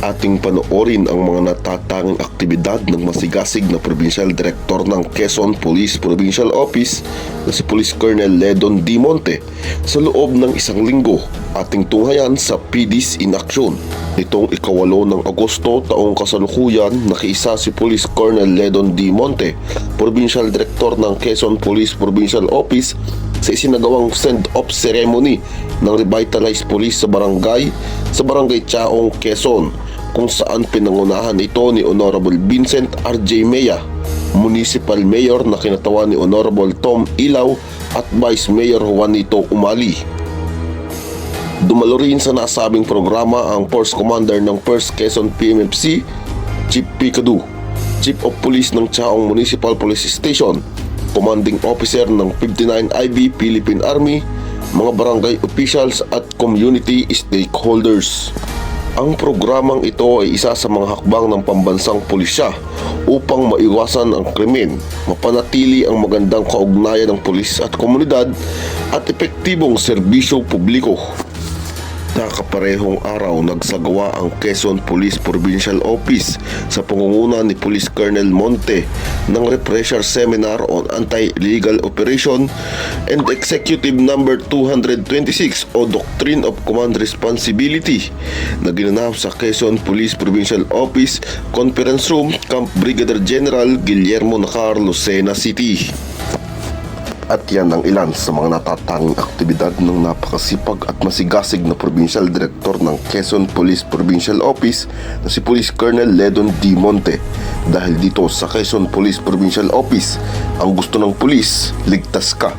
ating panoorin ang mga natatanging aktibidad ng masigasig na Provincial Director ng Quezon Police Provincial Office na si Police Colonel Ledon D. Monte sa loob ng isang linggo ating tunghayan sa PDs in Action. Nitong ikawalo ng Agosto taong kasalukuyan nakiisa si Police Colonel Ledon D. Monte, Provincial Director ng Quezon Police Provincial Office sa isinagawang send-off ceremony ng revitalized police sa barangay sa barangay Chaong, Quezon kung saan pinangunahan ito ni Honorable Vincent R.J. Mea, Municipal Mayor na kinatawan ni Honorable Tom Ilaw at Vice Mayor Juanito Umali. Dumalo rin sa nasabing programa ang Force Commander ng 1st Quezon PMFC, Chief Picadu, Chief of Police ng Chaong Municipal Police Station, Commanding Officer ng 59 IB Philippine Army, mga barangay officials at community stakeholders. Ang programang ito ay isa sa mga hakbang ng pambansang pulisya upang maiwasan ang krimen, mapanatili ang magandang kaugnayan ng pulis at komunidad at epektibong serbisyo publiko. Nakaparehong araw nagsagawa ang Quezon Police Provincial Office sa pangunguna ni Police Colonel Monte ng refresher seminar on anti-illegal operation and executive number 226 o Doctrine of Command Responsibility na ginanap sa Quezon Police Provincial Office Conference Room Camp Brigadier General Guillermo Nacar, Lucena City. At yan ang ilan sa mga natatanging aktibidad ng napakasipag at masigasig na Provincial Director ng Quezon Police Provincial Office na si Police Colonel Ledon D. Monte. Dahil dito sa Quezon Police Provincial Office, ang gusto ng pulis, ligtas ka.